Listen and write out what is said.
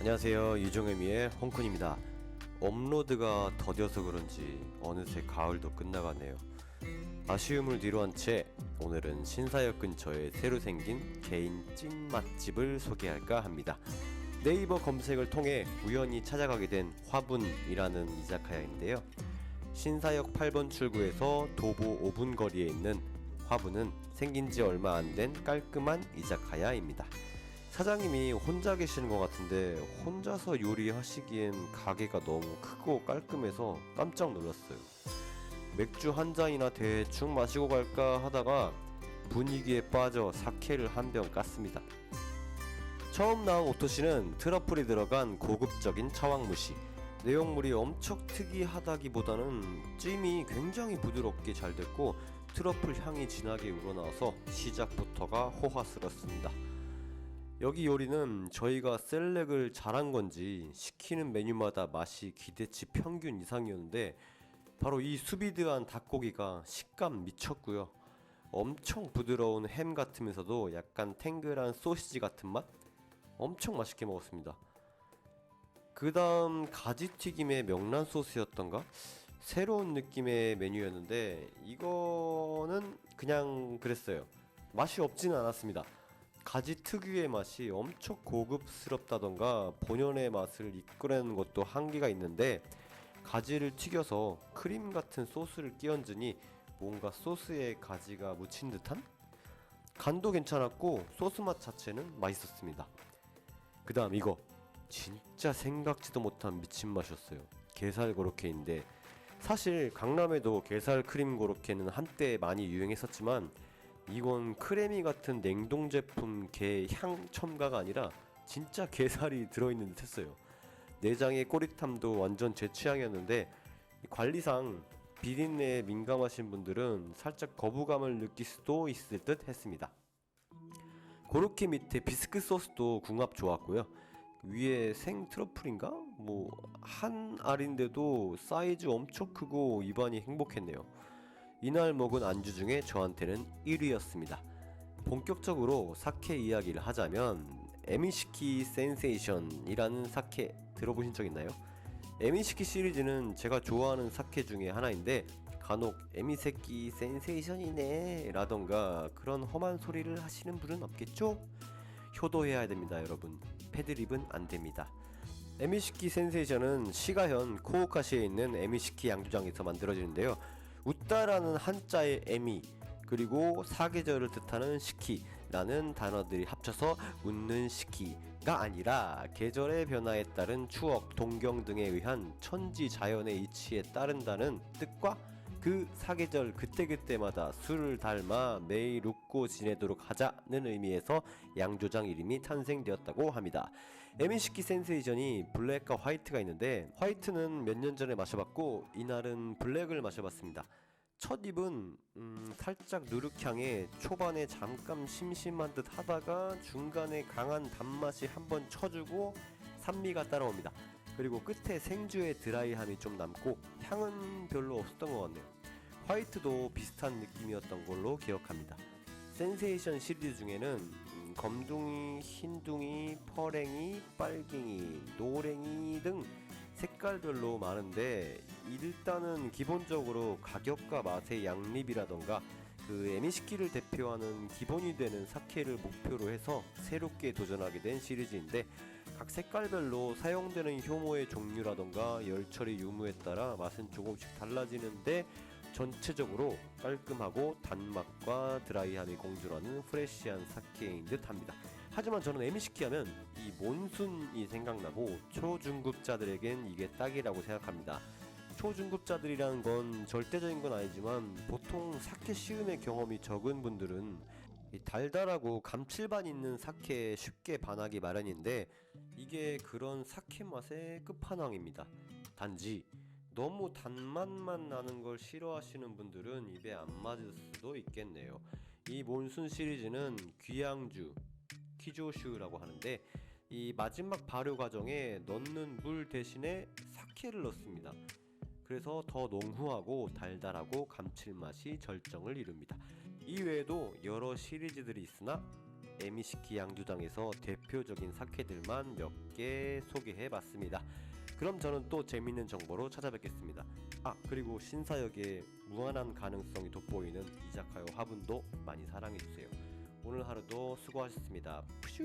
안녕하세요. 유종의미의 홍쿤입니다. 업로드가 더뎌서 그런지 어느새 가을도 끝나가네요. 아쉬움을 뒤로한 채 오늘은 신사역 근처에 새로 생긴 개인 찐 맛집을 소개할까 합니다. 네이버 검색을 통해 우연히 찾아가게 된 화분이라는 이자카야인데요. 신사역 8번 출구에서 도보 5분 거리에 있는 화분은 생긴 지 얼마 안 된 깔끔한 이자카야입니다 사장님이 혼자 계시는 것 같은데 혼자서 요리하시기엔 가게가 너무 크고 깔끔해서 깜짝 놀랐어요. 맥주 한 잔이나 대충 마시고 갈까 하다가 분위기에 빠져 사케를 한 병 깠습니다. 처음 나온 오토시는 트러플이 들어간 고급적인 차왕무시. 내용물이 엄청 특이하다기보다는 찜이 굉장히 부드럽게 잘 됐고 트러플 향이 진하게 우러나와서 시작부터가 호화스럽습니다. 여기 요리는 저희가 셀렉을 잘한 건지 시키는 메뉴마다 맛이 기대치 평균 이상이었는데 바로 이 수비드한 닭고기가 식감 미쳤고요. 엄청 부드러운 햄 같으면서도 약간 탱글한 소시지 같은 맛? 엄청 맛있게 먹었습니다. 그 다음 가지튀김의 명란 소스였던가? 새로운 느낌의 메뉴였는데 이거는 그냥 그랬어요. 맛이 없지는 않았습니다. 가지 특유의 맛이 엄청 고급스럽다던가 본연의 맛을 이끌어내는 것도 한계가 있는데 가지를 튀겨서 크림 같은 소스를 끼얹으니 뭔가 소스에 가지가 묻힌 듯한 간도 괜찮았고 소스 맛 자체는 맛있었습니다. 그 다음 이거 진짜 생각지도 못한 미친 맛이었어요. 게살 고로케인데 사실 강남에도 게살 크림 고로케는 한때 많이 유행했었지만 이건 크래미 같은 냉동 제품 게 향 첨가가 아니라 진짜 게살이 들어있는 듯 했어요. 내장의 꼬릿함도 완전 제 취향이었는데 관리상 비린내에 민감하신 분들은 살짝 거부감을 느낄 수도 있을 듯 했습니다. 고로케 밑에 비스크 소스도 궁합 좋았고요. 위에 생 트러플인가? 뭐 한 알인데도 사이즈 엄청 크고 입안이 행복했네요. 이날 먹은 안주 중에 저한테는 1위였습니다. 본격적으로 사케 이야기를 하자면 에미시키 센세이션이라는 사케 들어보신 적 있나요? 에미시키 시리즈는 제가 좋아하는 사케 중에 하나인데 간혹 에미새끼 센세이션이네 라던가 그런 험한 소리를 하시는 분은 없겠죠? 효도해야 됩니다 여러분 패드립은 안됩니다 에미시키 센세이션은 시가현 코오카시에 있는 에미시키 양조장에서 만들어지는데요 웃다라는 한자의 에미 그리고 사계절을 뜻하는 시키라는 단어들이 합쳐서 웃는 시키가 아니라 계절의 변화에 따른 추억, 동경 등에 의한 천지 자연의 이치에 따른다는 뜻과 그 사계절 그때그때마다 술을 닮아 매일 웃고 지내도록 하자는 의미에서 양조장 이름이 탄생되었다고 합니다. 에미시키 센세이션이 블랙과 화이트가 있는데 화이트는 몇 년 전에 마셔봤고 이날은 블랙을 마셔봤습니다. 첫 입은 음, 살짝 누룩향에 초반에 잠깐 심심한 듯 하다가 중간에 강한 단맛이 한번 쳐주고 산미가 따라옵니다. 그리고 끝에 생주의 드라이함이 좀 남고 향은 별로 없었던 것 같네요. 화이트도 비슷한 느낌이었던 걸로 기억합니다. 센세이션 시리즈 중에는 음, 검둥이, 흰둥이, 퍼랭이, 빨갱이, 노랭이 등 색깔별로 많은데 일단은 기본적으로 가격과 맛의 양립이라던가 그 에미시키를 대표하는 기본이 되는 사케를 목표로 해서 새롭게 도전하게 된 시리즈인데 각 색깔별로 사용되는 효모의 종류라던가 열처리 유무에 따라 맛은 조금씩 달라지는데 전체적으로 깔끔하고 단맛과 드라이함이 공존하는 프레시한 사케인 듯 합니다. 하지만 저는 에미시키 하면 이 몬순이 생각나고 초중급자들에겐 이게 딱이라고 생각합니다. 초중급자들이라는 건 절대적인 건 아니지만 보통 사케 시음의 경험이 적은 분들은 이 달달하고 감칠맛 있는 사케에 쉽게 반하기 마련인데 이게 그런 사케 맛의 끝판왕입니다. 단지 너무 단맛만 나는 걸 싫어하시는 분들은 입에 안 맞을 수도 있겠네요. 이 몬순 시리즈는 귀양주, 키조슈라고 하는데 이 마지막 발효 과정에 넣는 물 대신에 사케를 넣습니다. 그래서 더 농후하고 달달하고 감칠맛이 절정을 이룹니다. 이외에도 여러 시리즈들이 있으나 에미시키 양주당에서 대표적인 사케들만 몇 개 소개해봤습니다. 그럼 저는 또 재밌는 정보로 찾아뵙겠습니다. 아 그리고 신사역의 무한한 가능성이 돋보이는 이자카요 화분도 많이 사랑해주세요. 오늘 하루도 수고하셨습니다. 푸슈